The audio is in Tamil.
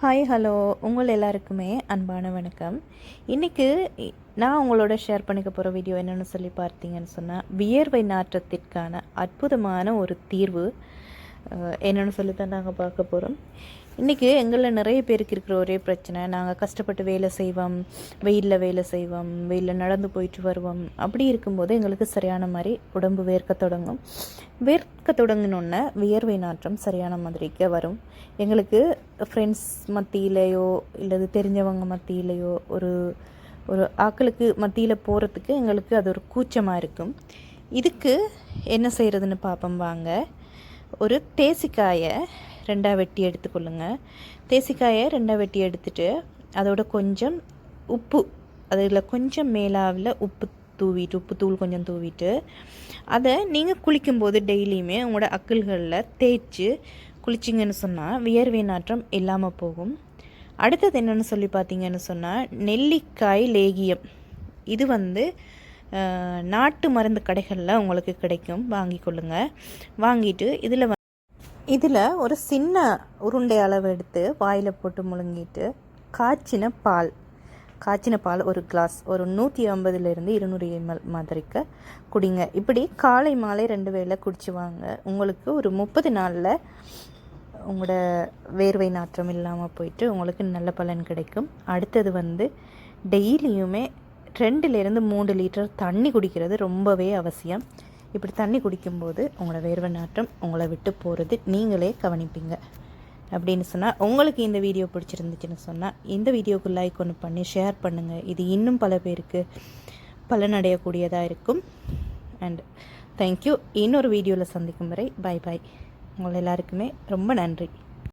ஹாய் ஹலோ உங்கள் எல்லாருக்குமே அன்பான வணக்கம். இன்றைக்கு நான் உங்களோட ஷேர் பண்ணிக்க போகிற வீடியோ என்னென்னு சொல்லி பார்த்தீங்கன்னு சொன்னால் வியர்வை நாற்றத்திற்கான அற்புதமான ஒரு தீர்வு என்னென்னு சொல்லி தான் நாங்கள் பார்க்க போகிறோம் இன்றைக்கி எங்களில் நிறைய பேருக்கு இருக்கிற ஒரே பிரச்சனை நாங்கள் கஷ்டப்பட்டு வேலை செய்வோம் வெயிலில் வேலை செய்வோம் வெயிலில் நடந்து போயிட்டு வருவோம். அப்படி இருக்கும்போது எங்களுக்கு சரியான மாதிரி உடம்பு வேர்க்க தொடங்கும். வேர்க்க தொடங்கினோன்னே வியர்வை நாற்றம் சரியான மாதிரிக்கு வரும். எங்களுக்கு ஃப்ரெண்ட்ஸ் மத்தியிலையோ இல்லது தெரிஞ்சவங்க மத்தியிலையோ ஒரு ஒரு ஆக்களுக்கு மத்தியில் போகிறதுக்கு எங்களுக்கு அது ஒரு கூச்சமாக இருக்கும். இதுக்கு என்ன செய்கிறதுன்னு பார்ப்போம் வாங்க. ஒரு தேசிக்காயை ரெண்டாக வெட்டி எடுத்துக்கொள்ளுங்க. தேசிக்காயை ரெண்டாக வெட்டி எடுத்துட்டு அதோட கொஞ்சம் உப்பு அதில் கொஞ்சம் மேலாவில் உப்பு தூவிட்டு உப்பு தூள் கொஞ்சம் தூவிட்டு அதை நீங்கள் குளிக்கும்போது டெய்லியுமே உங்களோட அக்கல்களில் தேய்ச்சி குளிச்சிங்கன்னு சொன்னால் வியர்வை நாற்றம் இல்லாமல் போகும். அடுத்தது என்னென்னு சொல்லி பார்த்தீங்கன்னு சொன்னால் நெல்லிக்காய் லேகியம். இது வந்து நாட்டு மருந்து கடைகளில் உங்களுக்கு கிடைக்கும். வாங்கி கொள்ளுங்கள் வாங்கிட்டு இதில் இதில் ஒரு சின்ன உருண்டை அளவு எடுத்து வாயில் போட்டு முழுங்கிட்டு காய்ச்சின பால். காய்ச்சின பால் ஒரு கிளாஸ் ஒரு நூற்றி ஐம்பதுலேருந்து இருநூறு எம்எல் மாதிரிக்கு குடிங்க. இப்படி காலை மாலை ரெண்டு வேளை குடிச்சு வாங்க. உங்களுக்கு ஒரு முப்பது நாளில் உங்களோட வேர்வை நாற்றம் இல்லாமல் போயிட்டு உங்களுக்கு நல்ல பலன் கிடைக்கும். அடுத்தது வந்து டெய்லியுமே ரெண்டுலேருந்து மூன்று லிட்டர் தண்ணி குடிக்கிறது ரொம்பவே அவசியம். இப்படி தண்ணி குடிக்கும்போது உங்களோட வேர்வை நாற்றம் உங்களை விட்டு போகிறது நீங்களே கவனிப்பீங்க. அப்படின்னு சொன்னால் உங்களுக்கு இந்த வீடியோ பிடிச்சிருந்துச்சுன்னு சொன்னால் இந்த வீடியோக்கு லைக் ஒன்று பண்ணி ஷேர் பண்ணுங்கள் இது இன்னும் பல பேருக்கு பலனடையக்கூடியதாக இருக்கும். அண்ட் தேங்க்யூ இன்னொரு வீடியோவில் சந்திக்கும் வரை பை பாய் உங்கள் எல்லாருக்குமே ரொம்ப நன்றி.